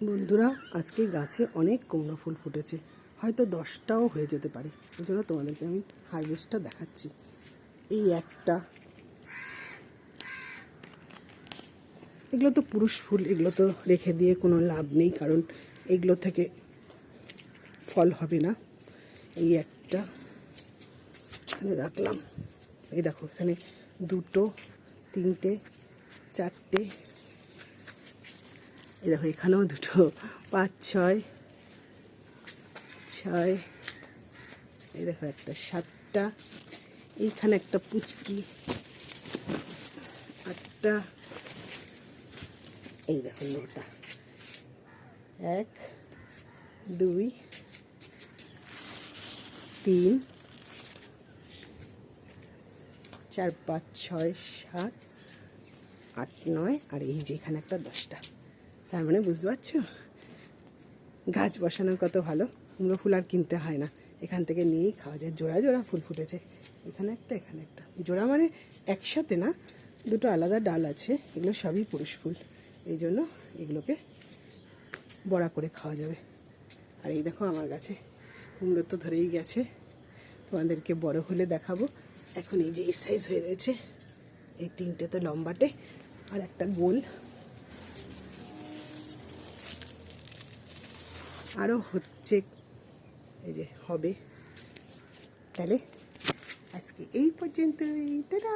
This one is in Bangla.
বন্ধুরা, আজকে গাছে অনেক কুমড়ো ফুল ফুটেছে। হয়তো দশটাও হয়ে যেতে পারে। ওই জন্য তোমাদেরকে আমি হারভেস্টটা দেখাচ্ছি। এই একটা। এগুলো তো পুরুষ ফুল, এগুলো তো রেখে দিয়ে কোনো লাভ নেই, কারণ এগুলো থেকে ফল হবে না। এই একটা এখানে রাখলাম। এই দেখো, এখানে দুটো, তিনটে, চারটে এই দেখো, এখানেও দুটো, পাঁচ, ছয় ছয়, এই দেখো একটা, সাতটা, এইখানে একটা পুচকি, আটটা, এই দেখো নটা, এক, দুই, তিন, চার, পাঁচ, ছয়, সাত, আট, নয়, আর এই যে এখানে একটা দশটা। তার মানে বুঝতে পারছ? গাছ বসানো কত ভালো, কুমড়ো ফুল আর কিনতে হয় না। এখান থেকে নিয়েই খাওয়া যায়। জোড়া জোড়া ফুল ফুটেছে। এখানে একটা এখানে একটা। জোড়া মানে একসাথে না, দুটো আলাদা ডাল আছে। এগুলো সবই পুরুষ ফুল। এই জন্য এগুলোকে বড়া করে খাওয়া যাবে। আর এই দেখো আমার গাছে, কুমড়ো তো ধরেই গেছে। তোমাদেরকে বড় হলে দেখাবো। এখন এই যে এই সাইজ হয়ে রয়েছে। এই তিনটে তো লম্বাটে, আর একটা গোল। আরও হচ্ছে এই যে হবে। তাহলে আজকে এই পর্যন্তই টাটা!